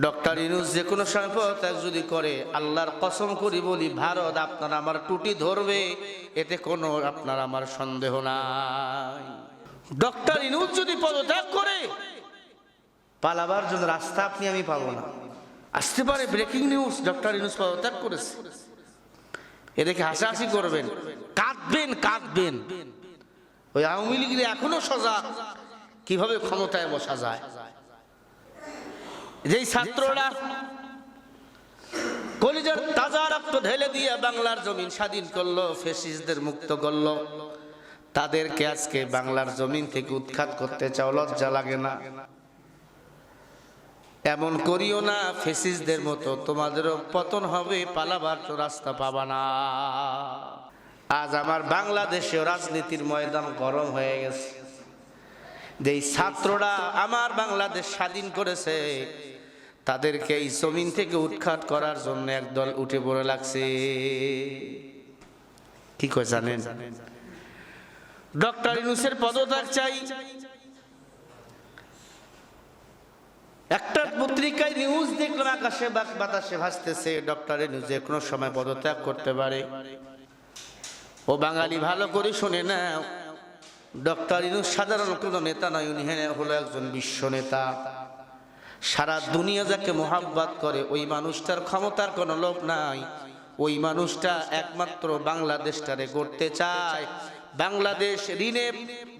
Doctor Yunus যে কোনো সময় পদত্যাগ যদি করে আল্লাহর কসম করি বলি ভারত আপনার আমার টুটি ধরবে এতে কোনো আপনার আমার সন্দেহ নাই। ডক্টর ইনুস যদি পদত্যাগ করে পালাবার জন্য রাস্তা আপনি আমি পাবো না। আসতে পারে ব্রেকিং নিউজ ডক্টর ইনুস পদত্যাগ করেছে। এদেরকে হাসাহাসি করবেন। কাঁদবেন কাঁদবেন। ওই আওয়ামী লীগের এখনও সজাগ। কীভাবে ক্ষমতায় বসা যায়? যেই ছাত্ররা কলিজার তাজা রক্ত ঢেলে দিয়ে বাংলার জমিন স্বাধীন করল ফেসিসদের মুক্ত করল, তাদেরকে আজকে বাংলার জমিন থেকে উৎখাত করতে চাও, লজ্জা লাগে না। এমন করিও না ফেসিসদের মতো তোমাদেরও পতন হবে, পালাবার তো রাস্তা পাবা না। আজ আমার বাংলাদেশে রাজনীতির ময়দান গরম হয়ে গেছে। যেই ছাত্ররা আমার বাংলাদেশ স্বাধীন করেছে তাদেরকে এই জমিন থেকে উৎখাত করার জন্য একদল উঠে পড়ে লাগছে। কি কয় জানেন? ডক্টর ইনুসের পদত্যাগ চাই। একটা পত্রিকায় নিউজ দেখলাম, আকাশে বাতাসে ভাসতেছে। ডক্টর ইনুস যে কোনো সময় পদত্যাগ করতে পারে। ও বাঙালি ভালো করে শুনে না ডক্টর ইনুস সাধারণ কোনো নেতা নয়, উনি হলো একজন বিশ্ব নেতা। সারা দুনিয়া যাকে মোহাব্বত করে, ওই মানুষটার ক্ষমতার কোনো লোক নাই। ওই মানুষটা একমাত্র বাংলাদেশটারে করতে চায়। বাংলাদেশ ঋণে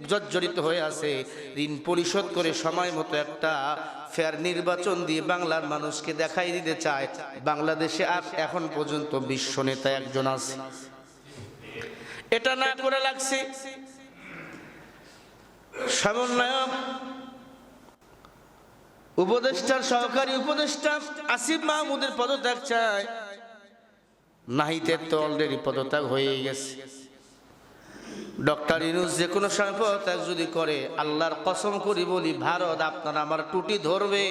জর্জরিত হয়ে আছে। ঋণ পরিশোধ করে সময় মতো একটা ফেয়ার নির্বাচন দিয়ে বাংলার মানুষকে দেখাই দিতে চায়। বাংলাদেশে আর এখন পর্যন্ত বিশ্ব নেতা একজন আছে। এটা না করে লাগছে। সমন্বয়ক উপদেষ্টার সহকারী উপদেষ্টা আসিফ মাহমুদের পদত্যাগ চায়। নাহিতের তো অলরেডি পদত্যাগ হয়ে গেছে। ডক্টর ইনুস যে কোনো সময় পদত্যাগ যদি করে, আল্লাহর কসম করি বলি, ভারত, আপনার আমার টুটি ধরবে,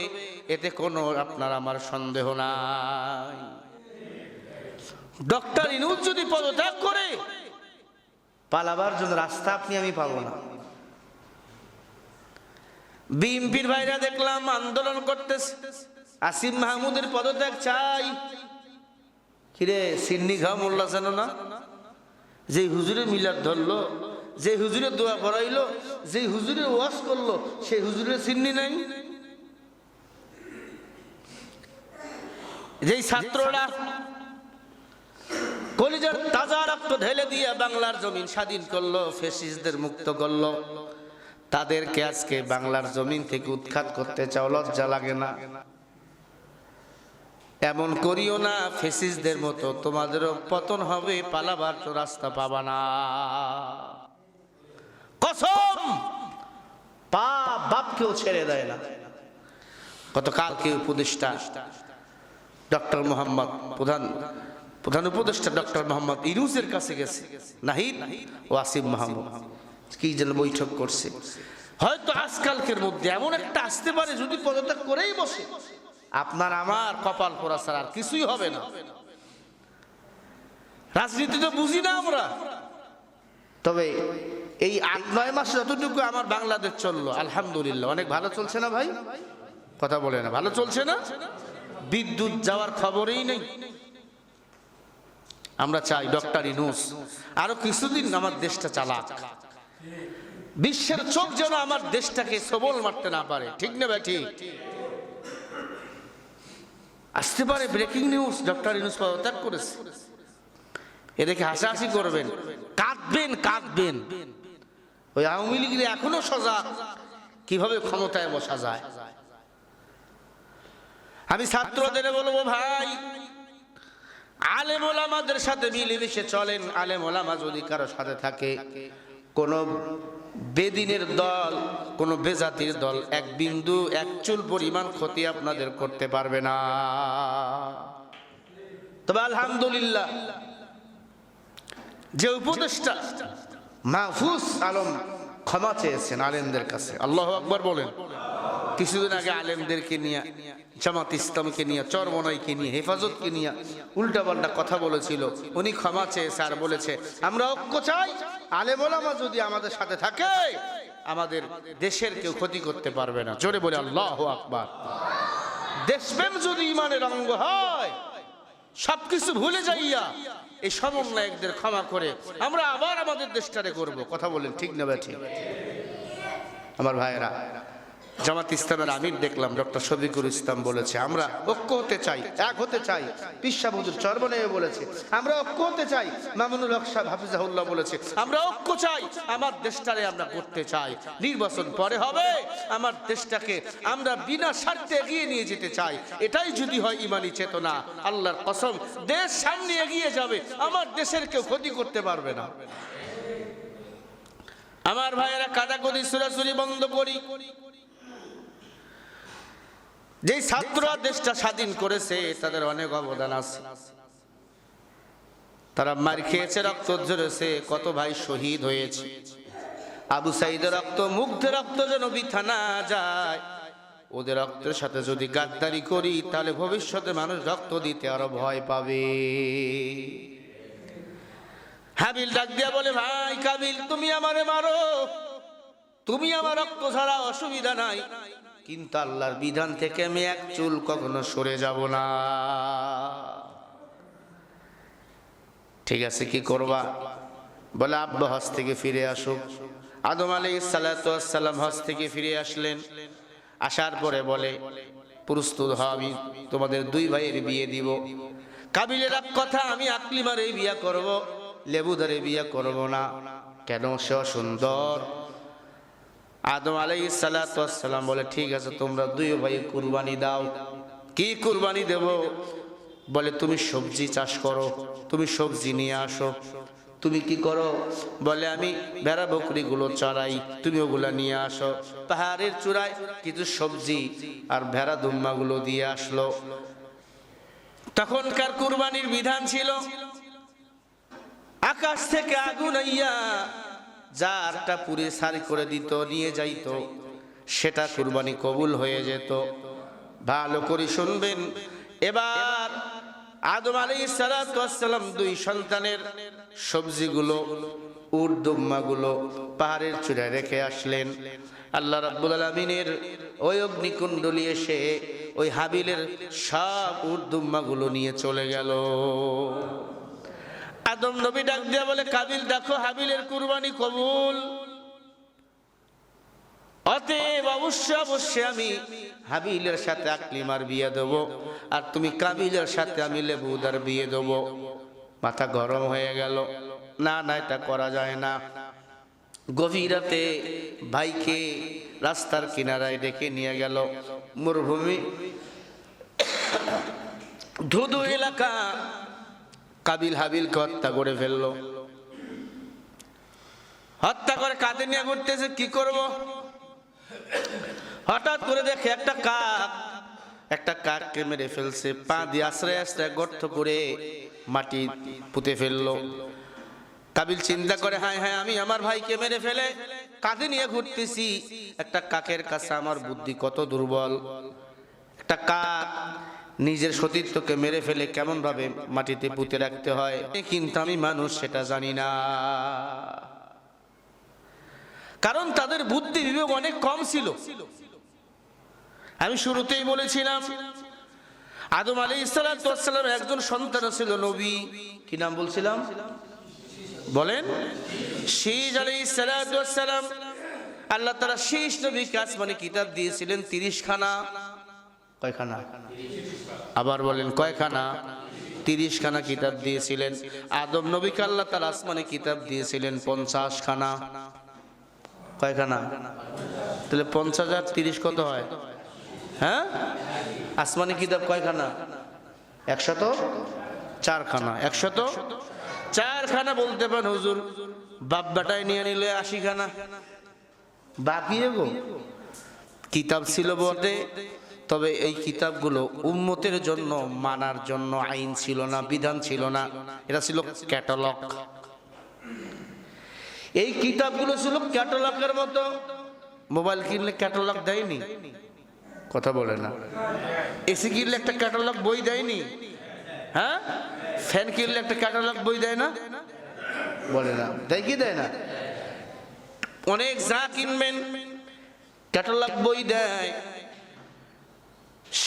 এতে কোনো আপনার আমার সন্দেহ নাই। ডক্টর ইনুস যদি পদত্যাগ করে, পালাবার জন্য রাস্তা আপনি আমি পাবো না। বিএনপির ভাইরা দেখলাম আন্দোলন করতেছে। আসিম মাহমুদের পদত্যাগ চাই। কিরে, সিন্নি ঘা মোল্লা যেন না? যে হুজুরে মিলাদ ধরলো, যে হুজুরে দোয়া করাইলো যে হুজুরে ওয়াশ করল সেই হুজুরের সিন্নি নাই? যেই ছাত্ররা কলিজার তাজা রক্ত ঢেলে দিয়ে বাংলার জমিন স্বাধীন করল ফেসিসদের মুক্ত করল তাদেরকে আজকে বাংলার জমিন থেকে উৎখাত করতে চাও, লজ্জা লাগে না। এমন করিও না, ফেসিসদের মতো, তোমাদেরও পতন হবে, পালাবার তো রাস্তা পাবা না। কসম! পা বাপকেও ছেড়ে দেয় না। গতকালকে উপদেষ্টা, ডক্টর মোহাম্মদ প্রধান প্রধান উপদেষ্টা ডক্টর মোহাম্মদ ইরুজের কাছে গেছে, নাহিদ ও আসিফ মাহমুদ। কি যেন বৈঠক করছে। হয়তো আজকালকের মধ্যে এমন একটা আসতে পারে যদি পদত্যাগ করেই বসে। আপনার আমার কপাল পোড়া ছাড়া আর কিছুই হবে না। রাজনীতি তো বুঝি না আমরা। তবে এই আট, নয় মাস যতটুকু আমার বাংলাদেশ চলল, আলহামদুলিল্লাহ। অনেক ভালো চলছে না ভাই? কথা বলে না। ভালো চলছে না? বিদ্যুৎ যাওয়ার খবরই নেই। আমরা চাই ডক্টর ইনুস আরও কিছুদিন আমার দেশটা চালাক। বিশ্বের চোখ যেন আমার দেশটাকে সবল মারতে না পারে। ঠিক না ভাই, ঠিক? আসতে পারে ব্রেকিং নিউজ ডক্টর ইনুস পদত্যাগ করেছে। এদেরকে হাসাহাসি করবেন। কাঁদবেন কাঁদবেন। ওই আওয়ামী লীগের এখনও সজাগ কীভাবে ক্ষমতায় বসা যায়? আমি ছাত্রদের বলব ভাই, আলেম ওলামাদের সাথে মিলেমিশে চলেন। আলেম ওলামা যদি কারও সাথে থাকে কোন বেদিনের দল, কোন বেজাতির দল, এক বিন্দু, এক চুল পরিমাণ ক্ষতি আপনাদের করতে পারবে না। তবে আলহামদুলিল্লাহ, যে উপদেষ্টা মাহফুজ আলম ক্ষমা চেয়েছেন আলেমদের কাছে, আল্লাহ আকবর বলেন। কিছুদিন আগে আলেমদেরকে নিয়ে, জামাত ইসলামকে নিয়ে, চরমনাইকে নিয়ে, হেফাজতকে নিয়ে উল্টাপাল্টা কথা বলেছিল। উনি ক্ষমা চেয়েছে আর বলেছে, আমরা ঐক্য চাই। আলেম ওলামা যদি আমাদের সাথে থাকে, আমাদের দেশের কেউ ক্ষতি করতে পারবে না। জোরে বলে, আল্লাহ আকবার। দেশপ্রেম যদি ইমানের অঙ্গ হয়, সবকিছু ভুলে যাইয়া এই সমন্বয়কদের ক্ষমা করে আমরা আবার আমাদের দেশটারে করব। কথা বলেন, ঠিক নেবে ঠিক? আমার ভাইয়েরা জামাত ইসলামের আমির দেখলাম, ডক্টর শফিকুল ইসলাম বলেছে, আমরা ঐক্য হতে চাই, এক হতে চাই। পিসা বধুর চর্বনে বলেছে, আমরা ঐক্য হতে চাই। মামুনুল হক হাফিজাহুল্লাহ বলেছে, আমরা ঐক্য চাই, আমার দেশটারে আমরা করতে চাই। নির্বাচন পরে হবে, আমার দেশটাকে আমরা বিনা স্বার্থে এগিয়ে নিয়ে যেতে চাই। এটাই যদি হয় ইমানি চেতনা, আল্লাহর কসম, দেশ সামনে এগিয়ে যাবে, আমার দেশের কেউ ক্ষতি করতে পারবে না। আমার ভাইয়েরা কাদাকদি সুরাসুরি বন্ধ করি। যেই ছাত্ররা দেশটা স্বাধীন করেছে, তাদের অনেক অবদান আছে। তারা মার খেয়েছে, রক্ত ঝরেছে, কত ভাই শহীদ হয়েছে। আবু সাইদের রক্ত মুগ্ধ রক্ত যেন বৃথা না যায়। ওদের রক্তের সাথে যদি গাদ্দারি করি, তাহলে ভবিষ্যতে মানুষ রক্ত দিতে আরও ভয় পাবে। হাবিল ডাক দিয়া বলে, ভাই কাবিল, তুমি আমারে মারো। তুমি আমার রক্ত ছাড়া অসুবিধা নাই। কিন্তু আল্লাহর বিধান থেকে আমি এক চুল কখনো সরে যাব না। ঠিক আছে, কি করবা? বলে, আব্বা হজ থেকে ফিরে আসুক। আদম আলী সালাম হজ থেকে ফিরে আসলেন। আসার পরে বলে, প্রস্তুত আমি তোমাদের দুই ভাইয়ের বিয়ে দিব। কাবিলের এক কথা, আমি আকলিমারে বিয়ে করব, লেবুদারে বিয়ে করব না। কেন সে সুন্দর আদম আলাই সালাম বলে, ঠিক আছে, তোমরা দুই ভাই কুরবানি দাও। কি কুরবানি দেব? বলে, তুমি সবজি চাষ করো, তুমি সবজি নিয়ে আসো। তুমি কি করো? বলে, আমি ভেড়া বকরিগুলো চড়াই, তুমি ওগুলো নিয়ে আসো। পাহাড়ের চূড়ায় কিছু সবজি আর ভেড়া দুম্মাগুলো দিয়ে আসলো। তখনকার কুরবানির বিধান ছিল, আকাশ থেকে আগুন আইয়া যারটা পুরে সারি করে দিত, নিয়ে যাইত, সেটা কুরবানি কবুল হয়ে যেত। ভালো করে শুনবেন। এবার আদম আলী সালাম দুই সন্তানের সবজিগুলো উর্দুম্মাগুলো পাহাড়ের চূড়ায় রেখে আসলেন। আল্লাহ রাব্বুল আলমিনের ওই অগ্নিকুণ্ডলী এসে ওই হাবিলের সব উর্দুম্মাগুলো নিয়ে চলে গেল। আদম নবী ডাক দিয়া বলে, কাবিল, দেখো হাবিলের কুরবানি কবুল। অতএব অবশ্যই অবশ্যই আমি হাবিলের সাথে আকলিমার বিয়ে দেব আর তুমি কাবিলের সাথে আমি লেবুদার বিয়ে দেব। মাথা গরম হয়ে গেল। না না, এটা করা যায় না। গভীর রাতে ভাইকে রাস্তার কিনারায় ডেকে নিয়ে গেল মরুভূমি। ধুধু এলাকা কাবিল হাবিলকে হত্যা করে ফেলল। হত্যা করে কাঁধে নিয়ে ঘুরতেছে, কি করব? হঠাৎ করে দেখে একটা কাক, একটা কাককে মেরে ফেলছে, পা দিয়ে আশ্রয় আশ্রয় গর্ত করে মাটি পুঁতে ফেলল। কাবিল চিন্তা করে হ্যাঁ হ্যাঁ আমি আমার ভাইকে মেরে ফেলে, কাঁধে নিয়ে ঘুরতেছি। একটা কাকের কাছে আমার বুদ্ধি কত দুর্বল। একটা কাক নিজের সতীর্থকে মেরে ফেলে কেমন ভাবে মাটিতে পুঁতে রাখতে হয়? কিন্তু আমি মানুষ সেটা জানি না। কারণ তাদের বুদ্ধি বিবেক অনেক কম ছিল। আমি শুরুতেই বলেছিলাম, আদম আলী ইসালাম একজন সন্তান ছিল নবী। কি নাম বলছিলাম? বলেন, শীজ আলী সালাম, আল্লাহ তারা শেষ নবীকে আসমানি কিতাব দিয়েছিলেন তিরিশ খানা কয়খানা? আবার বলেন কয়খানা? তিরিশ খানা কিতাব দিয়েছিলেন। আদম নবীকে আল্লাহ তার আসমানে কিতাব দিয়েছিলেন পঞ্চাশ খানা কয়খানা? তাহলে পঞ্চাশ আর তিরিশ কত হয়? হ্যাঁ? আসমানি কিতাব কয়খানা? একশত? চারখানা। একশত? চারখানা বলতে পারেন হুজুর। বাপ বেটায় নিয়ে নিলে আশি খানা বাকি গো কিতাব ছিল বটে। তবে এই কিতাবগুলো উম্মতের জন্য মানার জন্য আইন ছিল না, বিধান ছিল না। এটা ছিল ক্যাটালগ। এই কিতাবগুলো ছিল ক্যাটালগের মতো। মোবাইল কিনলে ক্যাটালগ দেয়নি? কথা বলে না। এসি কিনলে একটা ক্যাটালগ বই দেয়নি? হ্যাঁ? ফ্যান কিনলে একটা ক্যাটালগ বই দেয় না? বলে না। দেয় কি দেয় না? অনেক যা কিনবেন, ক্যাটালগ বই দেয়।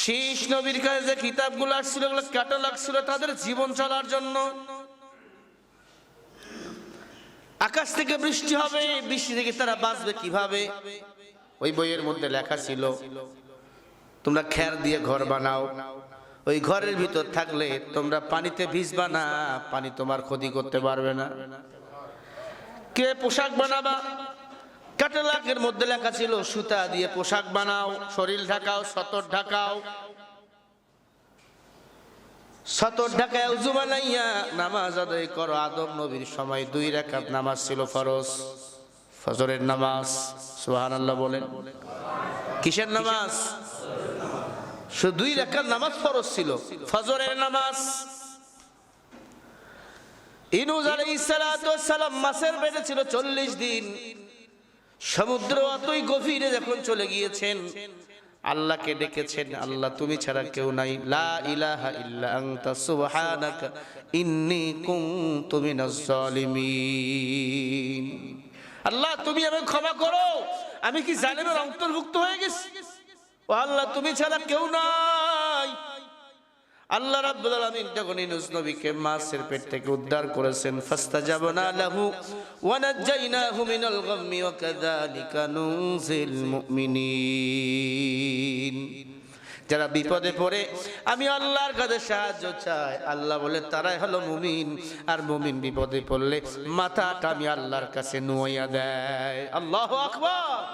শেষ নবীর কাছে যে কিতাবগুলো আসছিল ওগুলো কাটা লাগছিল তাদের জীবন চলার জন্য? আকাশ থেকে বৃষ্টি হবে, বৃষ্টি থেকে তারা বাঁচবে কীভাবে? ওই বইয়ের মধ্যে লেখা ছিল, তোমরা খ্যার দিয়ে ঘর বানাও। ওই ঘরের ভিতর থাকলে তোমরা পানিতে ভিজবা না, পানি তোমার ক্ষতি করতে পারবে না। কে পোশাক বানাবা? ক্যাটালগের মধ্যে লেখা ছিল, সুতা দিয়ে পোশাক বানাও, শরীর ঢাকাও, সতর ঢাকাও। সতর ঢাকায় উজু বানাইয়া নামাজ আদায় করো আদম নবীর সময় দুই রাকাত নামাজ ছিল ফরজ। ফজরের নামাজ, সুবহানাল্লাহ বলেন। কিসের নামাজ? শুধু দুই রাকাত নামাজ ফরজ ছিল, ফজরের নামাজ। ইনুজ আলাইহিস সালাম মাসের পেটে ছিল চল্লিশ দিন। সমুদ্র অতই গভীরে যখন চলে গিয়েছেন, আল্লাহকে ডেকেছেন, আল্লাহ, তুমি ছাড়া কেউ নাই। লা ইলাহা ইল্লা আনতা, সুবহানাকা, ইন্নী কুনতু মিনাজ জালিমিন। আল্লাহ, তুমি আমাকে ক্ষমা করো। আমি কি জালিমের অন্তর্ভুক্ত হয়ে গেছি? ও আল্লাহ, তুমি ছাড়া কেউ নাই। আল্লাহ রাব্বুল আলামিন যখন ইউনূস নবীকে মাছের পেট থেকে উদ্ধার করেছেন, ফাস্তাজাবনা লাহু ওয়া নাজ্জাইনাহু মিনাল গাম্মি ওয়া কাযালিকা মুমিনিন। যারা বিপদে পড়ে, আমি আল্লাহর কাছে সাহায্য চাই। আল্লাহ বলে, তারাই হলো মুমিন। আর মুমিন বিপদে পড়লে মাথাটা আমি আল্লাহর কাছে নুয়াইয়া দেয়। আল্লাহু আকবার!